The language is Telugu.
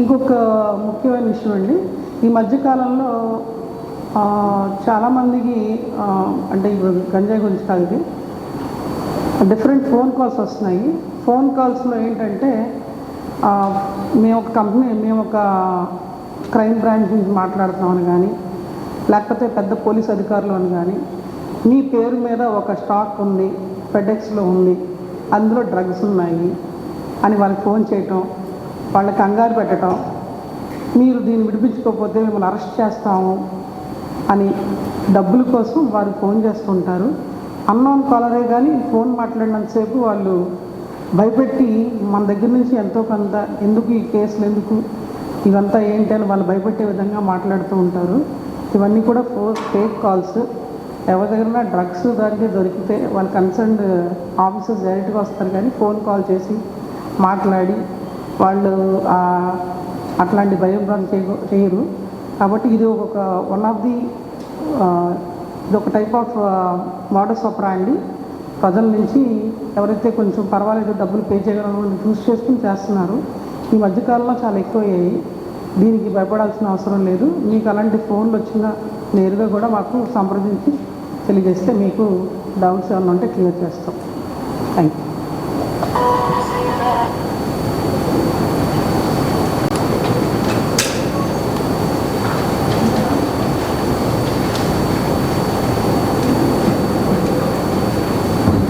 ఇంకొక ముఖ్యమైన విషయం అండి. ఈ మధ్యకాలంలో చాలామందికి అంటే గంజాయి గురించి కాదు ఇది. డిఫరెంట్ ఫోన్ కాల్స్ వస్తున్నాయి. ఫోన్ కాల్స్లో ఏంటంటే మేము ఒక కంపెనీ మేము ఒక క్రైమ్ బ్రాంచ్ నుంచి మాట్లాడుతున్నామని కానీ లేకపోతే పెద్ద పోలీస్ అధికారులు అని కానీ మీ పేరు మీద ఒక స్టాక్ ఉంది ఫెడెక్స్లో ఉంది అందులో డ్రగ్స్ ఉన్నాయి అని వాళ్ళకి ఫోన్ చేయటం వాళ్ళకి కంగారు పెట్టడం మీరు దీన్ని విడిపించుకోకపోతే మిమ్మల్ని అరెస్ట్ చేస్తాము అని డబ్బుల కోసం వారు ఫోన్ చేస్తుంటారు. అన్నోన్ కాలరే కానీ ఫోన్ మాట్లాడినంతసేపు వాళ్ళు భయపెట్టి మన దగ్గర నుంచి ఎంతో కొంత ఎందుకు ఈ కేసులు ఎందుకు ఇవంతా ఏంటి అని వాళ్ళు భయపెట్టే విధంగా మాట్లాడుతూ ఉంటారు. ఇవన్నీ కూడా ఫో ఫేక్ కాల్స్. ఎవరి దగ్గర డ్రగ్స్ దానికి దొరికితే వాళ్ళు కన్సర్న్డ్ ఆఫీసర్స్ డైరెక్ట్గా వస్తారు కానీ ఫోన్ కాల్ చేసి మాట్లాడి వాళ్ళు అట్లాంటి భయం చేయ చేయరు. కాబట్టి ఇది ఒక వన్ ఆఫ్ ది ఇది ఒక టైప్ ఆఫ్ మోడస్ అండి ప్రజల నుంచి ఎవరైతే కొంచెం పర్వాలేదు డబ్బులు పే చేయగలను చూస్ చేసుకుని చేస్తున్నారు. ఈ మధ్యకాలంలో చాలా ఎక్కువయ్యాయి. దీనికి భయపడాల్సిన అవసరం లేదు. మీకు అలాంటి ఫోన్లు వచ్చినా నేరుగా కూడా మాకు సంప్రదించి తెలియజేస్తే మీకు డౌట్స్ ఏమైనా ఉంటే క్లియర్ చేస్తాం. Thank you